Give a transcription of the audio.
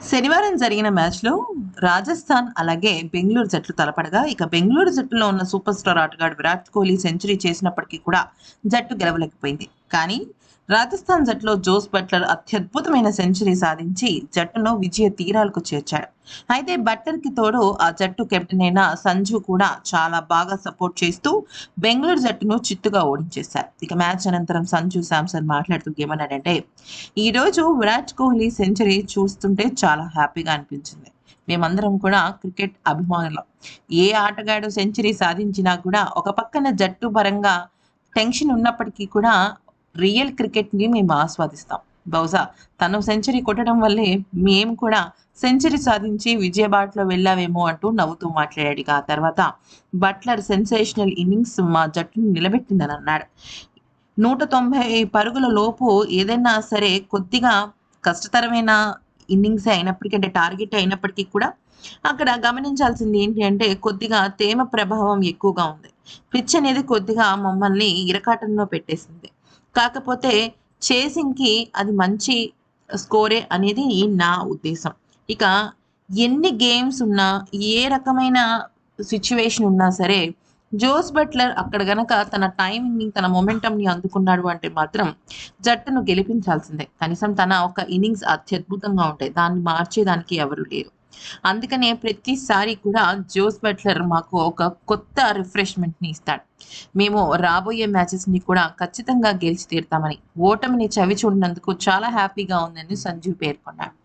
శనివారం జరిగిన మ్యాచ్లో రాజస్థాన్ అలాగే బెంగళూరు జట్లు తలపడగా ఇక బెంగళూరు జట్టులో ఉన్న సూపర్ స్టార్ ఆటగాడు విరాట్ కోహ్లీ సెంచరీ చేసినప్పటికీ కూడా జట్టు గెలవలేకపోయింది. కానీ రాజస్థాన్ జట్టులో జోస్ బట్లర్ అత్యద్భుతమైన సెంచరీ సాధించి జట్టును విజయ తీరాలకు చేర్చాడు. అయితే బట్లర్కి తోడు ఆ జట్టు కెప్టెన్ అయిన సంజు కూడా చాలా బాగా సపోర్ట్ చేస్తూ బెంగళూరు జట్టును చిత్తుగా ఓడించేశారు. ఇక మ్యాచ్ అనంతరం సంజు శాంసన్ మాట్లాడుతూ ఏమన్నాడంటే ఈరోజు విరాట్ కోహ్లీ సెంచరీ చూస్తుంటే చాలా హ్యాపీగా అనిపించింది. మేమందరం కూడా క్రికెట్ అభిమానులం. ఏ ఆటగాడు సెంచరీ సాధించినా కూడా ఒక పక్కన జట్టు పరంగా టెన్షన్ ఉన్నప్పటికీ కూడా రియల్ క్రికెట్ని మేము ఆస్వాదిస్తాం. బహుశా తను సెంచరీ కొట్టడం వల్లే మేము కూడా సెంచరీ సాధించి విజయబాట్లో వెళ్ళావేమో అంటూ నవ్వుతూ మాట్లాడాడు. ఇక ఆ తర్వాత బట్లర్ సెన్సేషనల్ ఇన్నింగ్స్ మా జట్టును నిలబెట్టిందని అన్నాడు. నూట తొంభై పరుగుల లోపు ఏదైనా సరే కొద్దిగా కష్టతరమైన ఇన్నింగ్స్ అయినప్పటికీ అంటే టార్గెట్ అయినప్పటికీ కూడా అక్కడ గమనించాల్సింది ఏంటి అంటే కొద్దిగా తేమ ప్రభావం ఎక్కువగా ఉంది. పిచ్ అనేది కొద్దిగా మమ్మల్ని ఇరకాటంలో పెట్టేసింది. కాకపోతే చేసింగ్కి అది మంచి స్కోరే అనేది నా ఉద్దేశం. ఇక ఎన్ని గేమ్స్ ఉన్నా ఏ రకమైన సిచ్యువేషన్ ఉన్నా సరే జోస్ బట్లర్ అక్కడ గనక తన టైమింగ్ని తన మొమెంటంని అందుకున్నాడు అంటే మాత్రం జట్టును గెలిపించాల్సిందే. కనీసం తన ఒక ఇన్నింగ్స్ అత్యద్భుతంగా ఉంటాయి. దాన్ని మార్చేదానికి ఎవరు లేరు. అందుకనే ప్రతిసారి కూడా జోస్ బట్లర్ మాకు ఒక కొత్త రిఫ్రెష్మెంట్ని ఇస్తాడు. మేము రాబోయే మ్యాచెస్ని కూడా ఖచ్చితంగా గెలిచి తీరుతామని. ఓటమిని చవి చూడినందుకు చాలా హ్యాపీగా ఉందని సంజీవ్ పేర్కొన్నాడు.